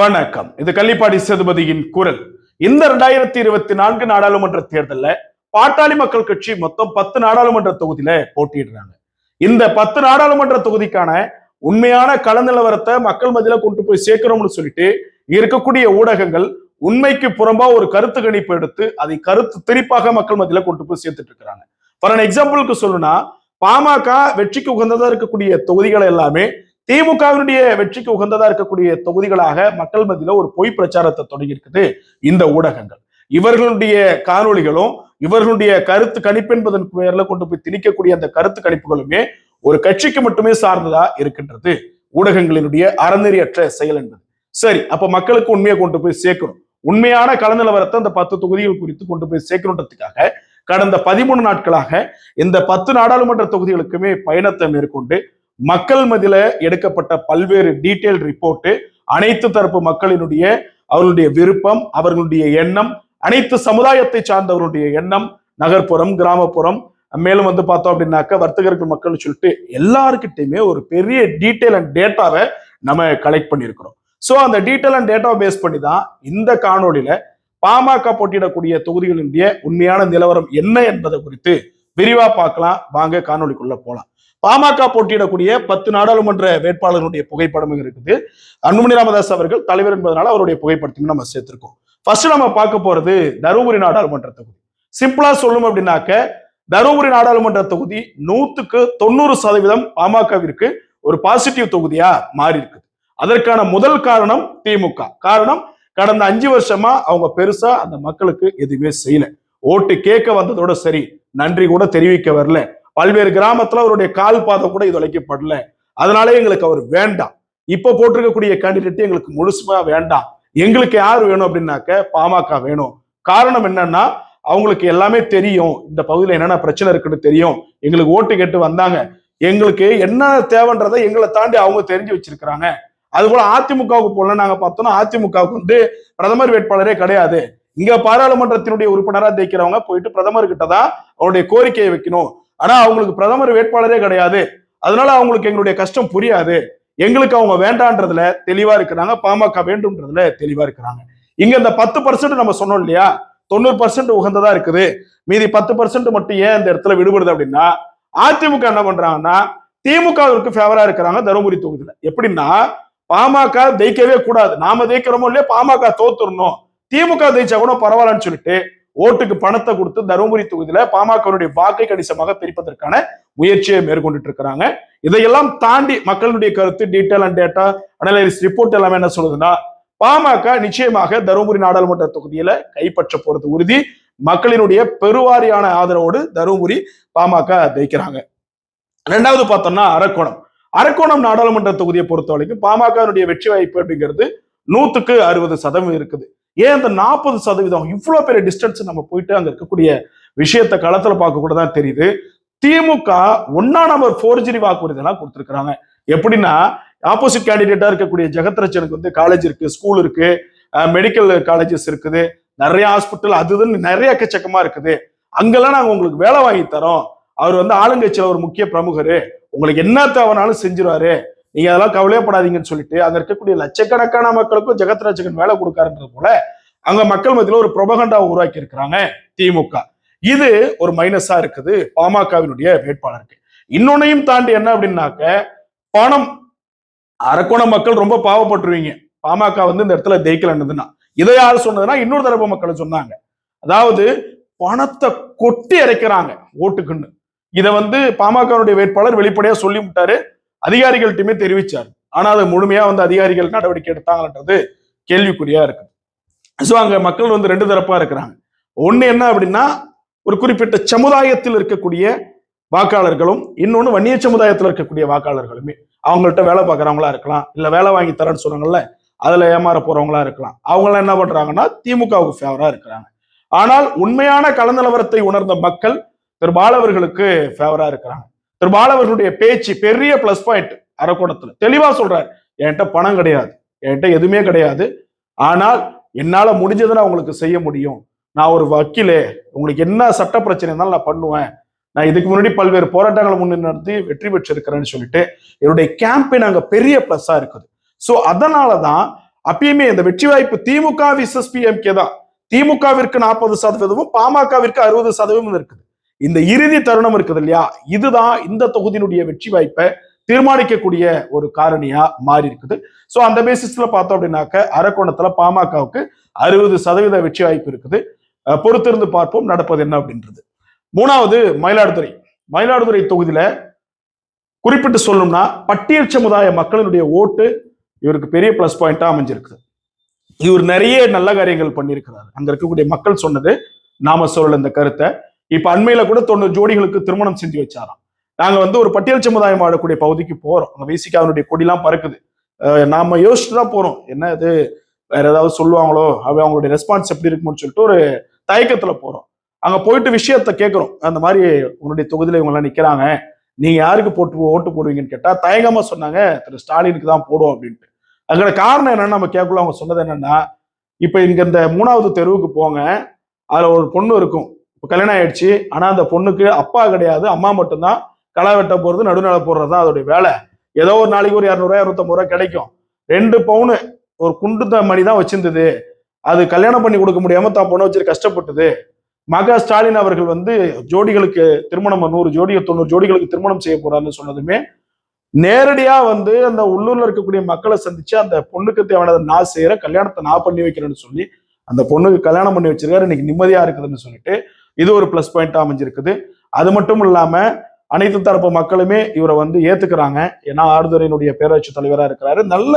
வணக்கம். இது கள்ளிப்பாடி சேதுபதியின் குரல். இந்த ரெண்டாயிரத்தி இருபத்தி நான்கு நாடாளுமன்ற தேர்தலில் பாட்டாளி மக்கள் கட்சி மொத்தம் பத்து நாடாளுமன்ற தொகுதியில போட்டியிடுறாங்க. இந்த பத்து நாடாளுமன்ற தொகுதிக்கான உண்மையான கள நிலவரத்தை மக்கள் மதியில கொண்டு போய் சேர்க்கிறோம்னு சொல்லிட்டு இருக்கக்கூடிய ஊடகங்கள் உண்மைக்கு புறம்பா ஒரு கருத்து கணிப்பு எடுத்து அதை கருத்து திரிப்பாக மக்கள் மத்தியில கொண்டு போய் சேர்த்துட்டு இருக்கிறாங்க. ஃபார் அன் எக்ஸாம்பிளுக்கு சொல்லணும்னா பாமக வெற்றிக்கு உகந்ததா இருக்கக்கூடிய தொகுதிகள் எல்லாமே திமுகவினுடைய வெற்றிக்கு உகந்ததா இருக்கக்கூடிய தொகுதிகளாக மக்கள் மத்தியில ஒரு பொய் பிரச்சாரத்தை தொடங்கி இருக்குது இந்த ஊடகங்கள். இவர்களுடைய காணொளிகளும் இவர்களுடைய கருத்து கணிப்பு என்பதன் பெயர்ல கொண்டு போய் திணிக்கக்கூடிய அந்த கருத்து கணிப்புகளுமே ஒரு கட்சிக்கு மட்டுமே சார்ந்ததா இருக்கின்றது. ஊடகங்களினுடைய அறநெறியற்ற செயல் என்பது. சரி அப்ப மக்களுக்கு உண்மையை கொண்டு போய் சேர்க்கணும். உண்மையான கள நிலவரத்தை அந்த பத்து தொகுதிகள் குறித்து கொண்டு போய் சேர்க்கணுன்றதுக்காக கடந்த பதிமூணு நாட்களாக இந்த பத்து நாடாளுமன்ற தொகுதிகளுக்குமே பயணத்தை மேற்கொண்டு மக்கள் மதியில எடுக்கப்பட்ட பல்வேறு டீட்டெயில் ரிப்போர்ட்டு அனைத்து தரப்பு மக்களினுடைய அவர்களுடைய விருப்பம் அவர்களுடைய எண்ணம் அனைத்து சமுதாயத்தை சார்ந்தவர்களுடைய எண்ணம் நகர்ப்புறம் கிராமப்புறம் மேலும் வந்து பார்த்தோம் அப்படின்னாக்க வர்த்தகர்கள் மக்கள் சொல்லிட்டு எல்லாருக்கிட்டையுமே ஒரு பெரிய டீட்டெயில் அண்ட் டேட்டாவை நம்ம கலெக்ட் பண்ணியிருக்கிறோம். ஸோ அந்த டீட்டெயில் அண்ட் டேட்டாவை பேஸ் பண்ணி தான் இந்த காணொலியில பாமக போட்டியிடக்கூடிய தொகுதிகளினுடைய உண்மையான நிலவரம் என்ன என்பதை குறித்து விரிவா பார்க்கலாம். வாங்க காணொலிக்குள்ள போலாம். பாமக போட்டியிடக்கூடிய பத்து நாடாளுமன்ற வேட்பாளர்களுடைய புகைப்படமும் இருக்குது. அன்புமணி ராமதாஸ் அவர்கள் தலைவர் என்பதனால அவருடைய புகைப்படத்தையும் நம்ம சேர்த்திருக்கோம். ஃபர்ஸ்ட் நம்ம பார்க்க போறது தருமபுரி நாடாளுமன்ற தொகுதி. சிம்பிளா சொல்லணும் அப்படின்னாக்க தருமபுரி நாடாளுமன்ற தொகுதி நூத்துக்கு தொண்ணூறு சதவீதம் பாமகவிற்கு ஒரு பாசிட்டிவ் தொகுதியா மாறி இருக்குது அதற்கான முதல் காரணம் திமுக. காரணம் கடந்த அஞ்சு வருஷமா அவங்க பெருசா அந்த மக்களுக்கு எதுவுமே செய்யல. ஓட்டு கேட்க வந்ததோட சரி நன்றி கூட தெரிவிக்க வரல. பல்வேறு கிராமத்துல அவருடைய கால் பாதம் கூட இது உழைக்கப்படல அதனாலே எங்களுக்கு அவர் வேண்டாம். இப்ப போட்டிருக்கக்கூடிய கேண்டிடேட் எங்களுக்கு முழுசுமா வேண்டாம். எங்களுக்கு யார் வேணும் அப்படின்னாக்க பாமக வேணும். காரணம் என்னன்னா அவங்களுக்கு எல்லாமே தெரியும். இந்த பகுதியில் என்னென்ன பிரச்சனை இருக்குன்னு தெரியும். எங்களுக்கு ஓட்டு கேட்டு வந்தாங்க. எங்களுக்கு என்ன தேவைன்றதை எங்களை தாண்டி அவங்க தெரிஞ்சு வச்சிருக்கிறாங்க. அது போல அதிமுகவுக்கு போல நாங்க பார்த்தோம்னா அதிமுகவுக்கு வந்து பிரதமர் வேட்பாளரே கிடையாது. இங்க பாராளுமன்றத்தினுடைய உறுப்பினரா தேய்க்கிறவங்க போயிட்டு பிரதமர் கிட்ட தான் அவருடைய கோரிக்கையை வைக்கணும். ஆனா அவங்களுக்கு பிரதமர் வேட்பாளரே கிடையாது. அதனால அவங்களுக்கு எங்களுடைய கஷ்டம் புரியாது. எங்களுக்கு அவங்க வேண்டான்றதுல தெளிவா இருக்கிறாங்க. பாமக வேண்டும்ன்றதுல தெளிவா இருக்கிறாங்க. இங்க இந்த பத்து பர்சன்ட் நம்ம சொன்னோம் இல்லையா? தொண்ணூறு பர்சன்ட் உகந்ததா இருக்குது. மீதி பத்து பர்சன்ட் மட்டும் ஏன் இந்த இடத்துல விடுபடுது அப்படின்னா அதிமுக என்ன பண்றாங்கன்னா திமுகவிற்கு ஃபேவரா இருக்கிறாங்க தருமபுரி தொகுதியில. எப்படின்னா பாமக ஜெயிக்கவே கூடாது. நாம ஜெயிக்கிறோமோ இல்லையா பாமக தோத்துடணும். திமுக ஜெயிச்சா கூட பரவாயில்லன்னு சொல்லிட்டு ஓட்டுக்கு பணத்தை கொடுத்து தருமபுரி தொகுதியில பாமகனுடைய வாக்கை கணிசமாக பிரிப்பதற்கான முயற்சியை மேற்கொண்டுட்டு இருக்கிறாங்க இதையெல்லாம் தாண்டி மக்களுடைய கருத்து detail and data analyse report எல்லாமே என்ன சொல்லுதுன்னா பாமக நிச்சயமாக தருமபுரி நாடாளுமன்ற தொகுதியில கைப்பற்ற போறது உறுதி. மக்களினுடைய பெருவாரியான ஆதரவோடு தருமபுரி பாமக ஜெயிக்கிறாங்க. ரெண்டாவது பார்த்தோம்னா அரக்கோணம். அரக்கோணம் நாடாளுமன்ற தொகுதியை பொறுத்த வரைக்கும் பாமகனுடைய வெற்றி வாய்ப்பு அப்படிங்கிறது நூத்துக்கு அறுபது சதவீதம் இருக்குது. ஏன் அந்த நாற்பது சதவீதம் இவ்வளோ பெரிய டிஸ்டன்ஸ் நம்ம போயிட்டு அங்கே இருக்கக்கூடிய விஷயத்த களத்தில் பார்க்க கூட தான் தெரியுது. திமுக ஒன்னா நம்பர் ஃபோர்ஜரி வாக்குறுதியெல்லாம் கொடுத்துருக்குறாங்க. எப்படின்னா ஆப்போசிட் கேண்டிடேட்டா இருக்கக்கூடிய ஜெகத்ரட்சனுக்கு வந்து காலேஜ் இருக்கு ஸ்கூல் இருக்கு மெடிக்கல் காலேஜஸ் இருக்குது நிறைய ஹாஸ்பிட்டல் அது இதுன்னு நிறைய எக்கச்சக்கமா இருக்குது. அங்கெல்லாம் நாங்க உங்களுக்கு வேலை வாங்கி தரோம். அவர் வந்து ஆளுங்கட்சியில ஒரு முக்கிய பிரமுகர். உங்களுக்கு என்ன தேவைனாலும் செஞ்சிருவாரு. நீங்க அதெல்லாம் கவலையப்படாதீங்கன்னு சொல்லிட்டு அங்க இருக்கக்கூடிய லட்சக்கணக்கான மக்களுக்கும் ஜெகத்ராஜகன் வேலை கொடுக்காருன்றது போல அங்க மக்கள் மத்தியில ஒரு புரபகண்டாவை உருவாக்கி இருக்கிறாங்க திமுக. இது ஒரு மைனஸா இருக்குது. பாமகவினுடைய வேட்பாளருக்கு. இன்னொன்னையும் தாண்டி என்ன அப்படின்னாக்க பணம். அரக்கோண மக்கள் ரொம்ப பாவப்பட்டுருவீங்க. பாமக வந்து இந்த இடத்துல ஜெயிக்கலன்னதுன்னா. இதை யார் சொன்னதுன்னா இன்னொரு தரப்பு மக்கள் சொன்னாங்க. அதாவது பணத்தை கொட்டி இறைக்கிறாங்க ஓட்டுக்குன்னு. இதை வந்து பாமகனுடைய வேட்பாளர் வெளிப்படையா சொல்லி விட்டாரு அதிகாரிகள்ட்டுமே தெரிவிச்சார். ஆனா அதை முழுமையா வந்து அதிகாரிகள் நடவடிக்கை எடுத்தாங்கன்றது கேள்விக்குறியா இருக்கு. ஸோ அங்க மக்கள் வந்து ரெண்டு தரப்பா இருக்கிறாங்க. ஒண்ணு என்ன அப்படின்னா ஒரு குறிப்பிட்ட சமுதாயத்தில் இருக்கக்கூடிய வாக்காளர்களும் இன்னொன்னு வன்னிய சமுதாயத்தில் இருக்கக்கூடிய வாக்காளர்களுமே. அவங்கள்ட்ட வேலை பார்க்குறவங்களா இருக்கலாம் இல்லை வேலை வாங்கி தரேன்னு சொன்னாங்கல்ல அதில் ஏமாற போறவங்களா இருக்கலாம். அவங்களாம் என்ன பண்றாங்கன்னா திமுகவுக்கு ஃபேவராக இருக்கிறாங்க. ஆனால் உண்மையான கலந்தலவரத்தை உணர்ந்த மக்கள் திரு பாலவர்களுக்கு ஃபேவராக இருக்கிறாங்க. திரு பாலவர்களுடைய பேச்சு பெரிய பிளஸ் பாயிண்ட் அரக்கோணத்துல. தெளிவா சொல்றாரு. என்கிட்ட பணம் கிடையாது. என்கிட்ட எதுவுமே கிடையாது. ஆனால் என்னால முடிஞ்சதை உங்களுக்கு செய்ய முடியும். நான் ஒரு வக்கீலே. உங்களுக்கு என்ன சட்ட பிரச்சனை இருந்தாலும் நான் பண்ணுவேன். நான் இதுக்கு முன்னாடி பல்வேறு போராட்டங்களை முன்னே நடத்தி வெற்றி பெற்றிருக்கிறேன்னு சொல்லிட்டு என்னுடைய கேம்பெயின் அங்க பெரிய பிளஸ்ஸா இருக்குது. ஸோ அதனால தான் அப்பயுமே இந்த வெற்றி வாய்ப்பு திமுக விசஸ் பிஎம்கே தான். திமுகவிற்கு நாற்பது சதவீதமும் பாமகவிற்கு அறுபது சதவீதமும் இருக்குது. இந்த இறுதி தருணம் இருக்குது இல்லையா? இதுதான் இந்த தொகுதியினுடைய வெற்றி வாய்ப்பை தீர்மானிக்கக்கூடிய ஒரு காரணியா மாறி இருக்குது. சோ அந்த பேசிஸ்ல பார்த்தோம் அப்படின்னாக்க அரக்கோணத்துல பாமகவுக்கு அறுபது சதவீத வெற்றி வாய்ப்பு இருக்குது. பொறுத்திருந்து பார்ப்போம் நடப்பது என்ன அப்படின்றது. மூணாவது மயிலாடுதுறை. மயிலாடுதுறை தொகுதியில குறிப்பிட்டு சொல்லணும்னா பட்டியல் சமுதாய மக்களினுடைய ஓட்டு இவருக்கு பெரிய பிளஸ் பாயிண்டா அமைஞ்சிருக்குது இவர் நிறைய நல்ல காரியங்கள் பண்ணியிருக்கிறார். அங்க இருக்கக்கூடிய மக்கள் சொன்னது நாம சொல்லல இந்த கருத்தை. இப்ப அண்மையில கூட தொண்ணூறு ஜோடிகளுக்கு திருமணம் செஞ்சு வச்சாராம். நாங்க வந்து ஒரு பட்டியல் சமுதாயம் வாழக்கூடிய பகுதிக்கு போறோம். அங்க அவனுடைய கொடிலாம் பறக்குது. நாம யோசிச்சுட்டு தான் போறோம். என்ன இது? வேற ஏதாவது சொல்லுவாங்களோ? அவ அவங்களுடைய ரெஸ்பான்ஸ் எப்படி இருக்கும்னு சொல்லிட்டு ஒரு தயக்கத்துல போறோம். அங்க போயிட்டு விஷயத்த கேட்குறோம் அந்த மாதிரி உங்களுடைய தொகுதியில இவங்க எல்லாம் நிக்கிறாங்க. நீங்க யாருக்கு போட்டு ஓட்டு போடுவீங்கன்னு கேட்டா தயங்கமா சொன்னாங்க திரு ஸ்டாலினுக்கு தான் போடுவோம் அப்படின்ட்டு. அதுக்கான காரணம் என்னன்னு நம்ம கேட்கல அவங்க சொன்னது என்னன்னா இப்ப இங்க இந்த மூணாவது தெருவுக்கு போங்க. அதுல ஒரு பொண்ணு இருக்கும். கல்யாணம் ஆயிடுச்சு. ஆனா அந்த பொண்ணுக்கு அப்பா கிடையாது. அம்மா மட்டும்தான். களை வெட்ட போறது நடுநில போடுறது தான் அதோடைய வேலை. ஏதோ ஒரு நாளைக்கு ஒரு இரநூறுவா இரநூத்தம்பது ரூபா கிடைக்கும். ரெண்டு பவுனு ஒரு குண்டு மணி தான் வச்சிருந்தது. அது கல்யாணம் பண்ணி கொடுக்க முடியாம தான் பொண்ணு வச்சு கஷ்டப்பட்டது. மக ஸ்டாலின் அவர்கள் வந்து ஜோடிகளுக்கு திருமணம் நூறு ஜோடி தொண்ணூறு ஜோடிகளுக்கு திருமணம் செய்ய போறாருன்னு சொன்னதுமே நேரடியா வந்து அந்த உள்ளூர்ல இருக்கக்கூடிய மக்களை சந்திச்சு அந்த பொண்ணுக்கு தேவையானதை நான் செய்யற கல்யாணத்தை நான் பண்ணி வைக்கிறேன்னு சொல்லி அந்த பொண்ணுக்கு கல்யாணம் பண்ணி வச்சிருக்காரு. இன்னைக்கு நிம்மதியா இருக்குதுன்னு சொல்லிட்டு இது ஒரு பிளஸ் பாயிண்டா அமைஞ்சிருக்குது. அது மட்டும் இல்லாம அனைத்து தரப்பு மக்களுமே இவரை வந்து ஏத்துக்கிறாங்க. ஏன்னா ஆறுதுறையினுடைய பேராட்சி தலைவரா இருக்கிறாரு. நல்ல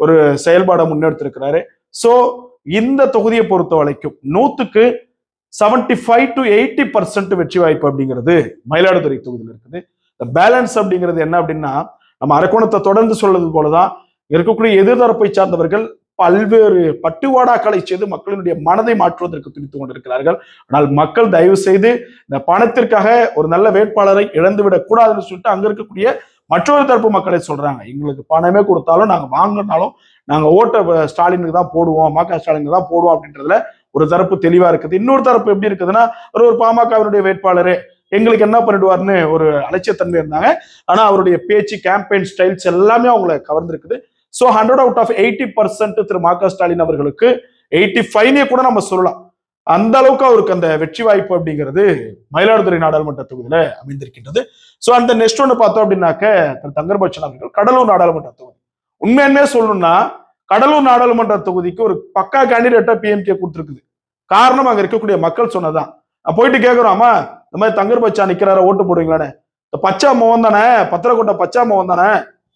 ஒரு செயல்பாடை முன்னெடுத்திருக்கிறாரு. சோ இந்த தொகுதியை பொறுத்த வரைக்கும் நூத்துக்கு seventy five to eighty percent வெற்றி வாய்ப்பு அப்படிங்கிறது மயிலாடுதுறை தொகுதியில் இருக்குது. இந்த பேலன்ஸ் அப்படிங்கிறது என்ன அப்படின்னா நம்ம அரக்கோணத்தை தொடர்ந்து சொல்றது போலதான் இருக்கக்கூடிய எதிர்தரப்பை சார்ந்தவர்கள் பல்வேறு பட்டுவாடாக்களை செய்து மக்களினுடைய மனதை மாற்றுவதற்கு துடித்துக் கொண்டிருக்கிறார்கள். ஆனால் மக்கள் தயவு செய்து இந்த பணத்திற்காக ஒரு நல்ல வேட்பாளரை இழந்துவிடக் கூடாதுன்னு சொல்லிட்டு அங்க இருக்கக்கூடிய மற்றொரு தரப்பு மக்களை சொல்றாங்க. எங்களுக்கு பணமே கொடுத்தாலும் நாங்க வாங்கினாலும் நாங்க ஓட்ட ஸ்டாலினுக்கு தான் போடுவோம் ம க ஸ்டாலினுக்கு தான் போடுவோம் அப்படின்றதுல ஒரு தரப்பு தெளிவா இருக்குது. இன்னொரு தரப்பு எப்படி இருக்குதுன்னா ஒரு ஒரு பாமகவினுடைய வேட்பாளரு. எங்களுக்கு என்ன பண்ணிடுவார்னு ஒரு அலட்சியத்தன்மை இருந்தாங்க. ஆனா அவருடைய பேச்சு கேம்பெயின் ஸ்டைல்ஸ் எல்லாமே அவங்கள கவர்ந்திருக்குது. So hundred out of eighty percent Thiru Ma Ka Stalin அவர்களுக்கு எயிட்டி ஃபைவ்னே கூட நம்ம சொல்லலாம். அந்த அளவுக்கு அவருக்கு அந்த வெற்றி வாய்ப்பு அப்படிங்கிறது மயிலாடுதுறை நாடாளுமன்ற தொகுதியில அமைந்திருக்கின்றது. ஸோ அந்த நெக்ஸ்ட் ஒன்று பார்த்தோம் அப்படின்னாக்க திரு தங்கர்பட்சன் அவர்கள் கடலூர் நாடாளுமன்ற தொகுதி. உண்மையுமே சொல்லணும்னா கடலூர் நாடாளுமன்ற தொகுதிக்கு ஒரு பக்கா கேண்டிடேட்டா பிஎம்கே கொடுத்துருக்குது. காரணம் அங்க இருக்கக்கூடிய மக்கள் சொன்னதான் நான் போயிட்டு கேட்கிறோமா இந்த மாதிரி தங்கர் பச்சா நிக்கிறார? ஓட்டு போடுவீங்களானே? இந்த பச்சா மோகன் தானே பத்திரக்கோட்டை பச்சா மோகன் தானே.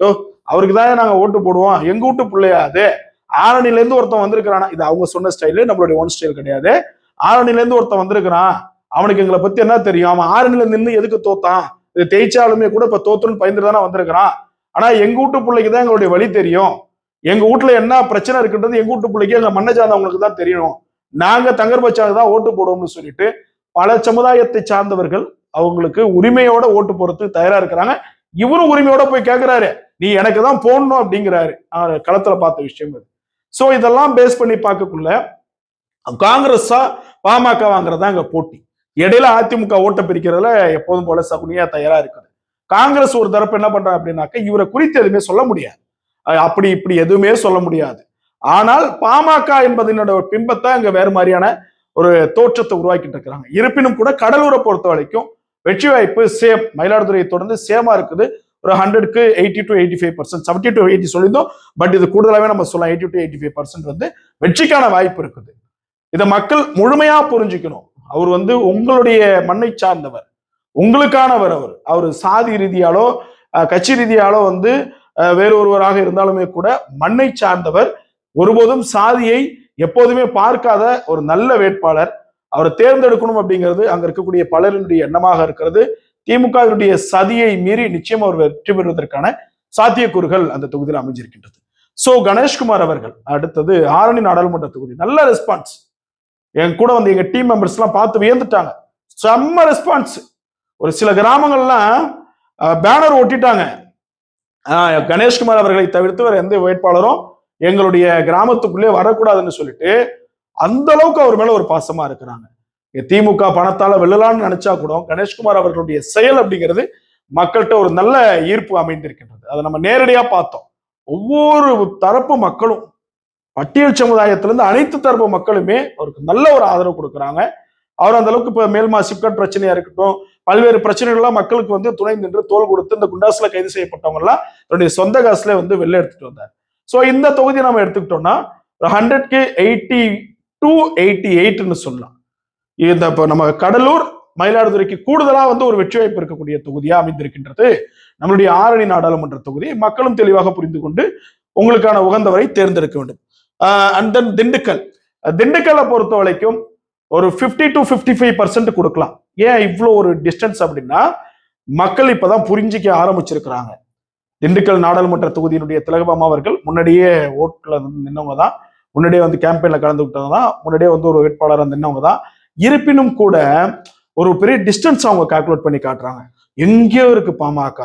ஓ அவருக்கு தான் நாங்க ஓட்டு போடுவோம். எங்க வீட்டு பிள்ளையாது ஆரணிலேருந்து ஆரணில இருந்து ஒருத்தன் வந்திருக்கிறானா? இது அவங்க சொன்ன ஸ்டைலு நம்மளுடைய ஒன் ஸ்டைல் கிடையாது. ஆரணில இருந்து ஒருத்தன் வந்திருக்கிறான். அவனுக்கு எங்களை பத்தி என்ன தெரியும்? அவன் ஆரணில நின்று எதுக்கு தோத்தான்? இது தேய்ச்சாலுமே கூட இப்ப தோத்துன்னு பயந்துட்டு தானே வந்திருக்கிறான். ஆனா எங்க வீட்டு பிள்ளைக்கு தான் எங்களுடைய வழி தெரியும். எங்க வீட்டுல என்ன பிரச்சனை இருக்குன்றது எங்க வீட்டு பிள்ளைக்கு எங்க மண்ணை சார்ந்தவங்களுக்கு தான் தெரியணும் நாங்க தங்கர் தான் ஓட்டு போடுவோம்னு சொல்லிட்டு பல சமுதாயத்தை சார்ந்தவர்கள் அவங்களுக்கு உரிமையோட ஓட்டு போறதுக்கு தயாரா இருக்கிறாங்க. இவரும் உரிமையோட போய் கேட்கிறாரு நீ எனக்கு தான் போடணும் அப்படிங்கிறாரு. ஆஹ் களத்துல பார்த்த விஷயம் அது. ஸோ இதெல்லாம் பேஸ் பண்ணி பார்க்கக்குள்ள காங்கிரஸா பாமக வாங்குறதா அங்க போட்டி. இடையில அதிமுக ஓட்ட பிரிக்கிறதுல எப்போதும் போல சகுனியா தயாரா இருக்குது காங்கிரஸ் ஒரு தரப்பு என்ன பண்றாங்க அப்படின்னாக்க இவரை குறித்து எதுவுமே சொல்ல முடியாது. அப்படி இப்படி எதுவுமே சொல்ல முடியாது. ஆனால் பாமக என்பதனோட பிம்பத்தை அங்க வேறு மாதிரியான ஒரு தோற்றத்தை உருவாக்கிட்டு இருக்கிறாங்க. இருப்பினும் கூட கடலூரை பொறுத்த வரைக்கும் வெற்றி வாய்ப்பு சேம். மயிலாடுதுறையை தொடர்ந்து சேமா இருக்குது. ஒரு ஹண்ட்ரட்க்கு eighty to eighty five percent seventy to eighty சொல்லியிருந்தோம். பட் இது கூடுதலாகவே நம்ம சொல்லலாம் eighty to eighty five percent வந்து வெற்றிக்கான வாய்ப்பு இருக்குது. இதை மக்கள் முழுமையா புரிஞ்சுக்கணும். அவர் வந்து உங்களுடைய மண்ணை சார்ந்தவர். உங்களுக்கானவர் அவர். அவர் சாதி ரீதியாலோ கட்சி ரீதியாலோ வந்து வேறு ஒருவராக இருந்தாலுமே கூட மண்ணை சார்ந்தவர். ஒருபோதும் சாதியை எப்போதுமே பார்க்காத ஒரு நல்ல வேட்பாளர். அவரை தேர்ந்தெடுக்கணும் அப்படிங்கிறது அங்க இருக்கக்கூடிய பலரினுடைய எண்ணமாக இருக்கிறது. திமுகவினுடைய சதியை மீறி நிச்சயம் அவர் வெற்றி பெறுவதற்கான சாத்தியக்கூறுகள் அந்த தொகுதியில் அமைஞ்சிருக்கின்றது. சோ கணேஷ்குமார் அவர்கள் அடுத்தது ஆரணி நாடாளுமன்ற தொகுதி. நல்ல ரெஸ்பான்ஸ் என் கூட வந்து எங்க டீம் மெம்பர்ஸ் எல்லாம் பார்த்து வியந்துட்டாங்க. செம்ம ரெஸ்பான்ஸ் ஒரு சில கிராமங்கள்லாம் பேனர் ஒட்டிட்டாங்க. ஆஹ் கணேஷ்குமார் அவர்களை தவிர்த்து வேற எந்த வேட்பாளரும் எங்களுடைய கிராமத்துக்குள்ளே வரக்கூடாதுன்னு சொல்லிட்டு அந்த அளவுக்கு அவர் மேல ஒரு பாசமா இருக்கிறாங்க. திமுக பணத்தால வெல்லலாம்னு நினைச்சா கூட கணேஷ்குமார் அவர்களுடைய செயல் அப்படிங்கிறது மக்கள்கிட்ட ஒரு நல்ல ஈர்ப்பு அமைந்திருக்கின்றது. அதை நம்ம நேரடியா பார்த்தோம். ஒவ்வொரு தரப்பு மக்களும் பட்டியல் சமுதாயத்திலிருந்து அனைத்து தரப்பு மக்களுமே அவருக்கு நல்ல ஒரு ஆதரவு கொடுக்குறாங்க. அவர் அந்த அளவுக்கு இப்போ மேல்மா சிப்காட் பிரச்சனையா இருக்கட்டும் பல்வேறு பிரச்சனைகள்லாம் மக்களுக்கு வந்து துணை நின்று தோல் கொடுத்து இந்த குண்டாஸ்ல கைது செய்யப்பட்டவங்கலாம் தன்னுடைய சொந்த காசுல வந்து வெளில எடுத்துட்டு வந்தார். ஸோ இந்த தொகுதியை நம்ம எடுத்துக்கிட்டோம்னா ஒரு ஹண்ட்ரட்க்கு எயிட்டி டூ எயிட்டி எயிட்னு சொல்லலாம். இந்த இப்போ நம்ம கடலூர் மயிலாடுதுறைக்கு கூடுதலா வந்து ஒரு வெற்றி வாய்ப்பு இருக்கக்கூடிய தொகுதியா அமைந்திருக்கின்றது. நம்மளுடைய ஆரணி நாடாளுமன்ற தொகுதி. மக்களும் தெளிவாக புரிந்து கொண்டு உங்களுக்கான உகந்தவரை தேர்ந்தெடுக்க வேண்டும். அண்ட் தென் திண்டுக்கல் திண்டுக்கலை. திண்டுக்கல்லை பொறுத்த வரைக்கும் ஒரு 50 டு 55% ஃபைவ் பர்சன்ட் கொடுக்கலாம். ஏன் இவ்வளோ ஒரு டிஸ்டன்ஸ் அப்படின்னா மக்கள் இப்போதான் புரிஞ்சிக்க ஆரம்பிச்சிருக்கிறாங்க. திண்டுக்கல் நாடாளுமன்ற தொகுதியினுடைய திலகபாமா அவர்கள் முன்னாடியே ஓட்டில் நின்னவங்க தான் முன்னாடியே வந்து கேம்பெயினில் கலந்துக்கிட்டவங்க தான் முன்னாடியே வந்து ஒரு வேட்பாளராக நின்னவங்க தான் இருப்பினும் கூட ஒரு பெரிய டிஸ்டன்ஸ் அவங்க கால்குலேட் பண்ணி காட்டுறாங்க. எங்கேயோ இருக்கு பாமக.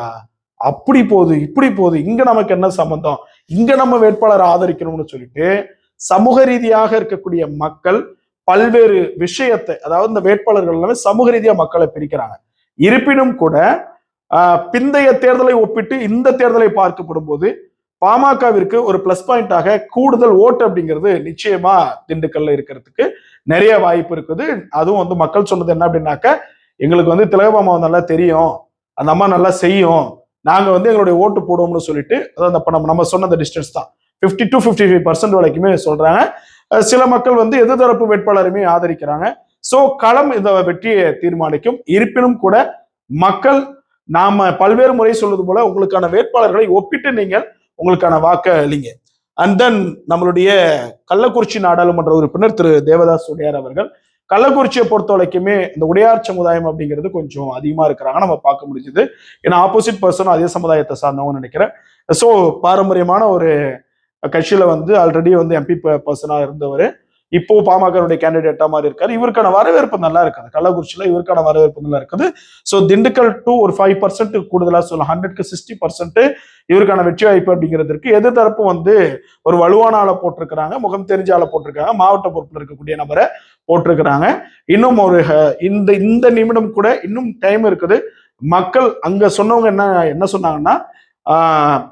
அப்படி போகுது இப்படி போகுது. இங்க நமக்கு என்ன சம்பந்தம்? இங்க நம்ம வேட்பாளரை ஆதரிக்கணும்னு சொல்லிட்டு சமூக ரீதியாக இருக்கக்கூடிய மக்கள் பல்வேறு விஷயத்தை அதாவது இந்த வேட்பாளர்கள் எல்லாமே சமூக ரீதியா மக்களை பிரிக்கிறாங்க. இருப்பினும் கூட ஆஹ், பிந்தைய தேர்தலை ஒப்பிட்டு இந்த தேர்தலை பார்க்கப்படும் போது பாமகவிற்கு ஒரு பிளஸ் பாயிண்டாக கூடுதல் ஓட்டு அப்படிங்கிறது நிச்சயமா திண்டுக்கல்ல இருக்கிறதுக்கு நிறைய வாய்ப்பு இருக்குது. அதுவும் வந்து மக்கள் சொன்னது என்ன அப்படின்னாக்க எங்களுக்கு வந்து திலகபாமா நல்லா தெரியும் அந்த அம்மா நல்லா செய்யும் நாங்க வந்து எங்களுடைய ஓட்டு போடுவோம்னு சொல்லிட்டு அதாவது அப்ப நம்ம நம்ம சொன்ன டிஸ்டன்ஸ் தான். 50 டு 55% ஃபைவ் பர்சன்ட் வரைக்குமே சொல்றாங்க. சில மக்கள் வந்து எதிர்தரப்பு வேட்பாளருமே ஆதரிக்கிறாங்க. சோ களம் இந்த வெற்றியை தீர்மானிக்கும். இருப்பினும் கூட மக்கள் நாம பல்வேறு முறை சொல்வது போல உங்களுக்கான வேட்பாளர்களை ஒப்பிட்டு நீங்கள் உங்களுக்கான வாக்க இல்லைங்க அண்ட் தென் நம்மளுடைய கள்ளக்குறிச்சி நாடாளுமன்ற உறுப்பினர் திரு. தேவதாஸ் உடையார் அவர்கள் கள்ளக்குறிச்சியை பொறுத்த வரைக்குமே இந்த உடையார் சமுதாயம் அப்படிங்கிறது கொஞ்சம் அதிகமா இருக்கிறாங்க. நம்ம பார்க்க முடிஞ்சுது. ஏன்னா ஆப்போசிட் பர்சனும் அதே சமுதாயத்தை சார்ந்தவங்க நினைக்கிறேன். ஸோ பாரம்பரியமான ஒரு கட்சியில வந்து ஆல்ரெடி வந்து எம்பி பர்சனாக இருந்தவர். இப்போ பாமகனுடைய கேண்டிடேட்டா மாதிரி இருக்காரு. இவருக்கான வரவேற்பு நல்லா இருக்குது. கள்ளக்குறிச்சியில இவருக்கான வரவேற்பு நல்லா இருக்குது. ஸோ திண்டுக்கல் டூ ஒரு ஃபைவ் பர்சன்ட் கூடுதலா சொல்லலாம். ஹண்ட்ரட்க்கு சிக்ஸ்டி பர்சன்ட் இவருக்கான வெற்றி வாய்ப்பு அப்படிங்கிறதுக்கு எதிர்த்தரப்பு வந்து ஒரு வலுவான ஆளை போட்டிருக்கிறாங்க. முகம் தெரிஞ்ச ஆளை போட்டிருக்காங்க. மாவட்ட பொறுப்பில் இருக்கக்கூடிய நபரை போட்டிருக்கிறாங்க. இன்னும் ஒரு இந்த இந்த நிமிடம் கூட இன்னும் டைம் இருக்குது. மக்கள் அங்க சொன்னவங்க என்ன என்ன சொன்னாங்கன்னா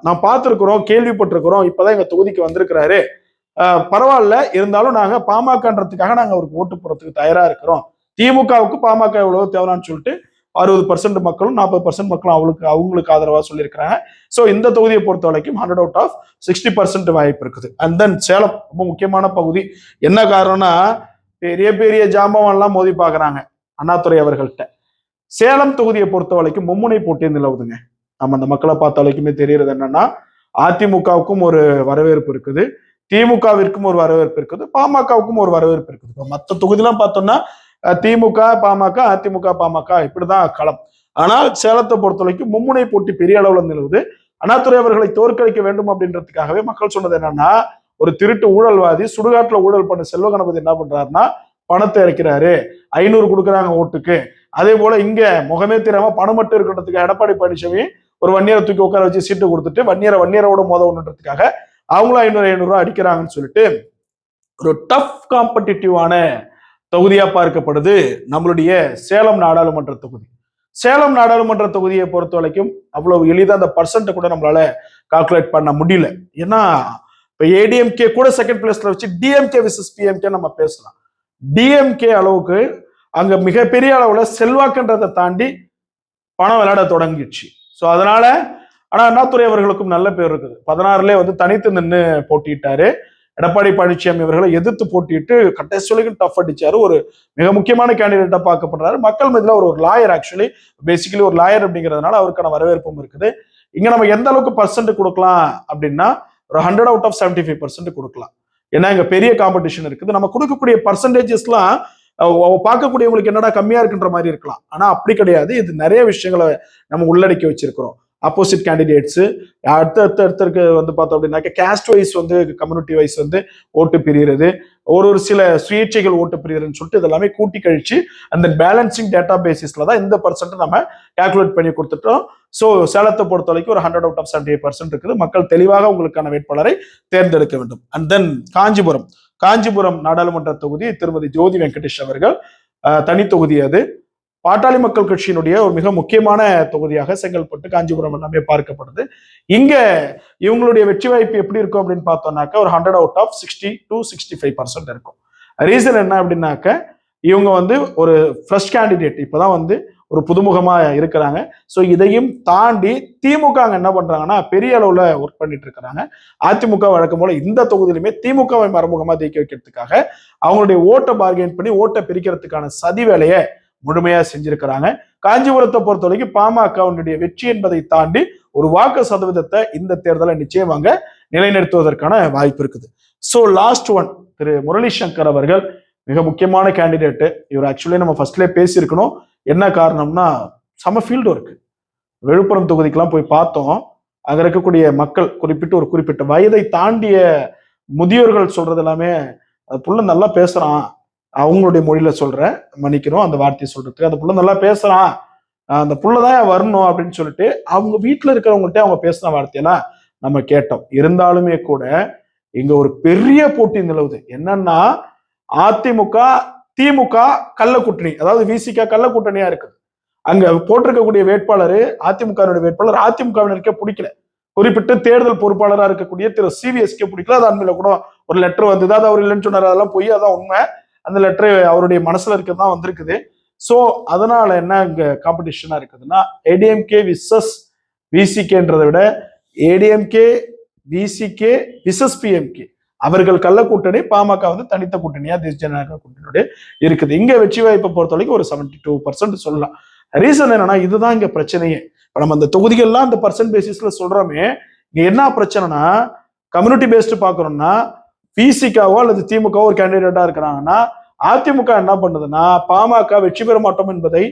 நான் பார்த்துருக்குறோம் கேள்விப்பட்டிருக்கிறோம். இப்பதான் எங்க தொகுதிக்கு வந்திருக்கிறாரு. பரவாயில்ல. இருந்தாலும் நாங்க பாமகன்றதுக்காக நாங்க அவருக்கு ஓட்டு போறதுக்கு தயாரா இருக்கிறோம். திமுகவுக்கு பாமக எவ்வளவு தேவைன்னு சொல்லிட்டு அறுபது பர்சன்ட் மக்களும் நாற்பது பர்சன்ட் மக்களும் அவங்களுக்கு அவங்களுக்கு ஆதரவா சொல்லியிருக்கிறாங்க. ஸோ இந்த தொகுதியை பொறுத்த வரைக்கும் hundred out of sixty percent வாய்ப்பு இருக்குது. அண்ட் தென் சேலம் ரொம்ப முக்கியமான பகுதி. என்ன காரணம்னா பெரிய பெரிய ஜாம்பவன்லாம் மோதி பார்க்குறாங்க. அண்ணாதுரை அவர்கள்ட்ட. சேலம் தொகுதியை பொறுத்த வரைக்கும் மும்முனை போட்டி நிலவுதுங்க. நம்ம அந்த மக்களை பார்த்த வரைக்குமே தெரியறது என்னன்னா அதிமுகவுக்கும் ஒரு வரவேற்பு இருக்குது. திமுகவிற்கும் ஒரு வரவேற்பு இருக்குது பாமகவுக்கும் ஒரு வரவேற்பு இருக்குது. இப்போ மற்ற தொகுதியெல்லாம் பார்த்தோம்னா திமுக பாமக அதிமுக பாமக இப்படிதான் களம். ஆனால் சேலத்தை பொறுத்த வரைக்கும் மும்முனை போட்டி பெரிய அளவில் நிலவுது. அண்ணாத்துறை அவர்களை தோற்கடிக்க வேண்டும் அப்படின்றதுக்காகவே மக்கள் சொன்னது என்னன்னா ஒரு திருட்டு ஊழல்வாதி சுடுகாட்டுல ஊழல் பண்ண செல்வ கணபதி என்ன பண்றாருன்னா பணத்தை இறக்கிறாரு. ஐநூறு கொடுக்குறாங்க ஓட்டுக்கு. அதே போல இங்க முகமே தெரியாம பணம் மட்டும் இருக்கிறதுக்கு எடப்பாடி பழனிசாமி ஒரு வன்னியரை தூக்கி உட்கார வச்சு சீட்டு கொடுத்துட்டு வன்னியரை வன்னியரோட மோதணுன்றதுக்காக அவங்களும் ஐநூறு ஐநூறுரூவா அடிக்கிறாங்கன்னு சொல்லிட்டு ஒரு டஃப் காம்படிட்டிவான தொகுதியாக பார்க்கப்படுது நம்மளுடைய சேலம் நாடாளுமன்ற தொகுதி. சேலம் நாடாளுமன்ற தொகுதியை பொறுத்த வரைக்கும் அவ்வளவு எளிதாக அந்த பர்சன்ட்டை கூட நம்மளால கால்குலேட் பண்ண முடியல. ஏன்னா இப்போ ஏடிஎம்கே கூட செகண்ட் பிளேஸ்ல வச்சு டிஎம்கே விசஸ் பிஎம்கே நம்ம பேசலாம். டிஎம்கே அளவுக்கு அங்கே மிகப்பெரிய அளவில் செல்வாக்குன்றதை தாண்டி பணம் விளையாட தொடங்கிடுச்சு. ஸோ அதனால ஆனா அண்ணாதுரை அவர்களுக்கும் நல்ல பேர் இருக்குது. பதினாறுலேயே வந்து தனித்து நின்று போட்டியிட்டாரு. எடப்பாடி பழனிசாமி அவர்களை எதிர்த்து போட்டியிட்டு கடைசி வரைக்கும் டஃப் அடிச்சாரு. ஒரு மிக முக்கியமான கேண்டிடேட்டா பார்க்கப்படுறாரு. மக்கள் மத்தியில ஒரு ஒரு லாயர் ஆக்சுவலி பேசிக்கலி ஒரு லாயர் அப்படிங்கிறதுனால அவருக்கான வரவேற்பும் இருக்குது. இங்க நம்ம எந்த அளவுக்கு பர்சன்ட் கொடுக்கலாம் அப்படின்னா ஒரு hundred out of seventy five percent கொடுக்கலாம். ஏன்னா இங்க பெரிய காம்படிஷன் இருக்குது. நம்ம கொடுக்கக்கூடிய பர்சன்டேஜஸ்லாம் பார்க்கக்கூடியவங்களுக்கு என்னடா கம்மியா இருக்குன்ற மாதிரி இருக்கலாம். ஆனா அப்படி கிடையாது. இது நிறைய விஷயங்களை நம்ம உள்ளடக்கி வச்சிருக்கிறோம். அப்போசிட் கேண்டிடேட்ஸு அடுத்த அடுத்த அடுத்தருக்கு வந்து பார்த்தோம் அப்படின்னாக்க கேஸ்ட் வைஸ் வந்து கம்யூனிட்டி வைஸ் வந்து ஓட்டு பிரிகிறது ஒரு ஒரு சில சுயேட்சைகள் ஓட்டு பிரிகிறதுன்னு சொல்லிட்டு இதெல்லாமே கூட்டி கழிச்சு அந்த பேலன்சிங் டேட்டா பேசிஸில் தான் இந்த பர்சன்ட் நம்ம கேல்குலேட் பண்ணி கொடுத்துட்டோம். ஸோ சேலத்தை பொறுத்த வரைக்கும் ஒரு hundred out of seventy percent இருக்குது. மக்கள் தெளிவாக உங்களுக்கான வேட்பாளரை தேர்ந்தெடுக்க வேண்டும். அண்ட் தென் காஞ்சிபுரம். காஞ்சிபுரம் நாடாளுமன்ற தொகுதி திருமதி ஜோதி வெங்கடேஷ் அவர்கள் தனி தொகுதி அது. பாட்டாளி மக்கள் கட்சியினுடைய ஒரு மிக முக்கியமான தொகுதியாக செங்கல்பட்டு காஞ்சிபுரம் எல்லாமே பார்க்கப்படுது. இங்க இவங்களுடைய வெற்றி வாய்ப்பு எப்படி இருக்கும் அப்படின்னு பார்த்தோம்னாக்க ஒரு hundred out of sixty to sixty five percent இருக்கும். ரீசன் என்ன அப்படின்னாக்க இவங்க வந்து ஒரு ஃப்ரெஷ் கேண்டிடேட் இப்போதான் வந்து ஒரு புதுமுகமா இருக்கிறாங்க. ஸோ இதையும் தாண்டி திமுக அங்கே என்ன பண்றாங்கன்னா பெரிய அளவுல ஒர்க் பண்ணிட்டு இருக்கிறாங்க. அதிமுக வழக்கம் போல இந்த தொகுதியிலுமே திமுகவை மறைமுகமாக ஜெயிக்க வைக்கிறதுக்காக அவங்களுடைய ஓட்டை பார்கெயின் பண்ணி ஓட்டை பிரிக்கிறதுக்கான சதி வேலையை முழுமையா செஞ்சிருக்கிறாங்க. காஞ்சிபுரத்தை பொறுத்த வரைக்கும் பாமகவினுடைய வெற்றி என்பதை தாண்டி ஒரு வாக்கு சதவீதத்தை இந்த தேர்தலை நிச்சயமாக நிலைநிறுத்துவதற்கான வாய்ப்பு இருக்குது. So last one Thiru Murali Shankar அவர்கள் மிக முக்கியமான கேண்டிடேட்டு இவர் ஆக்சுவலி நம்ம ஃபர்ஸ்ட்லேயே பேசியிருக்கணும். என்ன காரணம்னா சம ஃபீல்டு இருக்கு விழுப்புரம் தொகுதிக்கெல்லாம் போய் பார்த்தோம். அங்கே இருக்கக்கூடிய மக்கள் குறிப்பிட்டு ஒரு குறிப்பிட்ட வயதை தாண்டிய முதியோர்கள் சொல்றது எல்லாமே அது புள்ள நல்லா பேசுறான். அவங்களுடைய மொழியில சொல்ற மன்னிக்கிறோம் அந்த வார்த்தையை சொல்றதுக்கு. அந்த புள்ள நல்லா பேசுறான். அந்த புள்ளதான் வரணும் அப்படின்னு சொல்லிட்டு அவங்க வீட்டுல இருக்கிறவங்கள்ட்ட அவங்க பேசின வார்த்தையெல்லாம் நம்ம கேட்டோம். இருந்தாலுமே கூட இங்க ஒரு பெரிய போட்டி நிலவுது. என்னன்னா அதிமுக திமுக கள்ள கூட்டணி அதாவது விசிக கள்ள கூட்டணியா இருக்குது. அங்க போட்டிருக்கக்கூடிய வேட்பாளர் அதிமுக வேட்பாளர் அதிமுகவினருக்கே பிடிக்கல. குறிப்பிட்டு தேர்தல் பொறுப்பாளராக இருக்கக்கூடிய திரு சிவிஎஸ்கே பிடிக்கல. அது அண்மையில கூட ஒரு லெட்டர் வந்தது. அது அவர் இல்லைன்னு சொன்னார். அதெல்லாம் போய் அதான் உண்மை. அந்த லெட்டர் அவருடைய மனசுல தான் வந்திருக்குது. ஸோ அதனால என்ன இங்க காம்படிஷனா இருக்குதுன்னா ஏடிஎம்கே விசஸ் விசிகேன்றதை விட ஏடிஎம்கே விசிகே விசஸ் பிஎம்கே அவர்கள் கள்ள கூட்டணி பாமக வந்து தனித்த கூட்டணியா தேசிய ஜனநாயக கூட்டணியோட இருக்குது. இங்க வெற்றி வாய்ப்பை பொறுத்த வரைக்கும் ஒரு செவன்டி டூ பர்சன்ட் சொல்லலாம். ரீசன் என்னன்னா இதுதான் இங்க பிரச்சனையே. இப்ப நம்ம அந்த தொகுதிகள்லாம் அந்த பர்சன்ட் பேசிஸ்ல சொல்றோமே இங்க என்ன பிரச்சனைனா கம்யூனிட்டி பேஸ்டு பாக்குறோம்னா பிசிகாவோ அல்லது திமுகவோ ஒரு கேண்டிடேட்டா இருக்கிறாங்கன்னா அதிமுக என்ன பண்ணுதுன்னா பாமக வெற்றி பெற மாட்டோம் என்பதை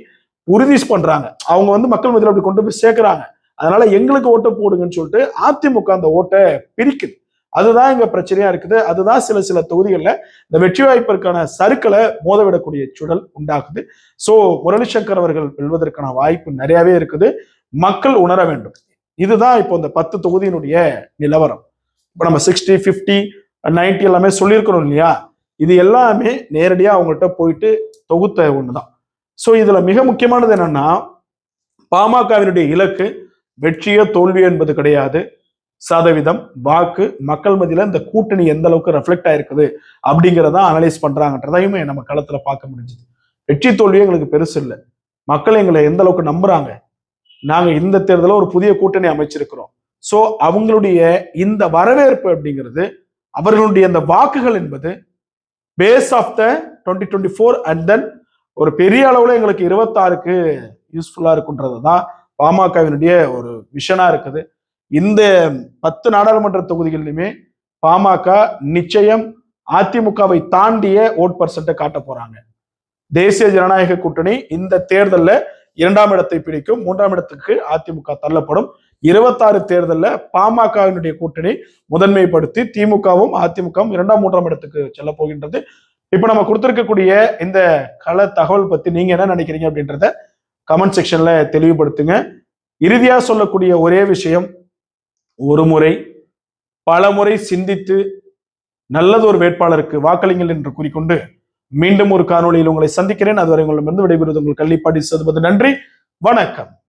உறுதி பண்றாங்க. அவங்க வந்து மக்கள் மத்தியில் அப்படி கொண்டு போய் சேர்க்கிறாங்க. அதனால எங்களுக்கு ஓட்டை போடுங்கன்னு சொல்லிட்டு அதிமுக அந்த ஓட்டை பிரிக்குது. அதுதான் இங்க பிரச்சனையா இருக்குது. அதுதான் சில சில தொகுதிகளில் இந்த வெற்றி வாய்ப்பிற்கான சருக்களை மோதவிடக்கூடிய சூழல் உண்டாகுது. ஸோ முரளிசங்கர் அவர்கள் வெல்வதற்கான வாய்ப்பு நிறையவே இருக்குது. மக்கள் உணர வேண்டும். இதுதான் இப்போ இந்த பத்து தொகுதியினுடைய நிலவரம். இப்போ நம்ம சிக்ஸ்டி ஃபிஃப்டி நைன்டி எல்லாமே சொல்லியிருக்கணும் இல்லையா? இது எல்லாமே நேரடியாக அவங்கள்ட்ட போயிட்டு தொகுத்த ஒன்று தான் ஸோ இதில் மிக முக்கியமானது என்னன்னா பாமகவினுடைய இலக்கு வெற்றியோ தோல்வியோ என்பது கிடையாது. சதவீதம் வாக்கு மக்கள் மத்தியில இந்த கூட்டணி எந்த அளவுக்கு ரெஃப்ளெக்ட் ஆயிருக்குது அப்படிங்கிறத அனலைஸ் பண்றாங்கன்றதையுமே நம்ம களத்துல பார்க்க முடிஞ்சது. வெற்றி தோல்வி எங்களுக்கு பெருசு இல்லை. மக்கள் எங்களை எந்த அளவுக்கு நம்புறாங்க? நாங்க இந்த தேர்தலில் ஒரு புதிய கூட்டணி அமைச்சிருக்கிறோம். ஸோ அவங்களுடைய இந்த வரவேற்பு அப்படிங்கிறது அவர்களுடைய அந்த வாக்குகள் என்பது base of the twenty twenty four and then ஒரு பெரிய அளவில் எங்களுக்கு இருபத்தாறுக்கு யூஸ்ஃபுல்லாக இருக்குன்றது தான் பாமகவினுடைய ஒரு விஷனாக இருக்குது. இந்த பத்து நாடாளுமன்ற தொகுதிகளிலுமே பாமக நிச்சயம் அதிமுகவை தாண்டிய ஓட் பர்சன்ட்டை காட்ட போறாங்க. தேசிய ஜனநாயக கூட்டணி இந்த தேர்தலில் இரண்டாம் இடத்தை பிடிக்கும் மூன்றாம் இடத்துக்கு அதிமுக தள்ளப்படும். இருபத்தாறு தேர்தலில் பாமகவினுடைய கூட்டணி முதன்மைப்படுத்தி திமுகவும் அதிமுகவும் இரண்டாம் மூன்றாம் இடத்துக்கு செல்ல போகின்றது. இப்போ நம்ம கொடுத்துருக்கக்கூடிய இந்த கள தகவல் பத்தி நீங்க என்ன நினைக்கிறீங்க அப்படின்றத கமெண்ட் செக்ஷன்ல தெளிவுபடுத்துங்க. இறுதியா சொல்லக்கூடிய ஒரே விஷயம் ஒரு முறை பல முறை சிந்தித்து நல்லது ஒரு வேட்பாளருக்கு வாக்களிங்கள் என்று கூறிக்கொண்டு மீண்டும் ஒரு காணொளியில் உங்களை சந்திக்கிறேன். அதுவரை உங்களிடமிருந்து விடைபெறுவது உங்கள் கள்ளிப்பாடி சதுபது. நன்றி வணக்கம்.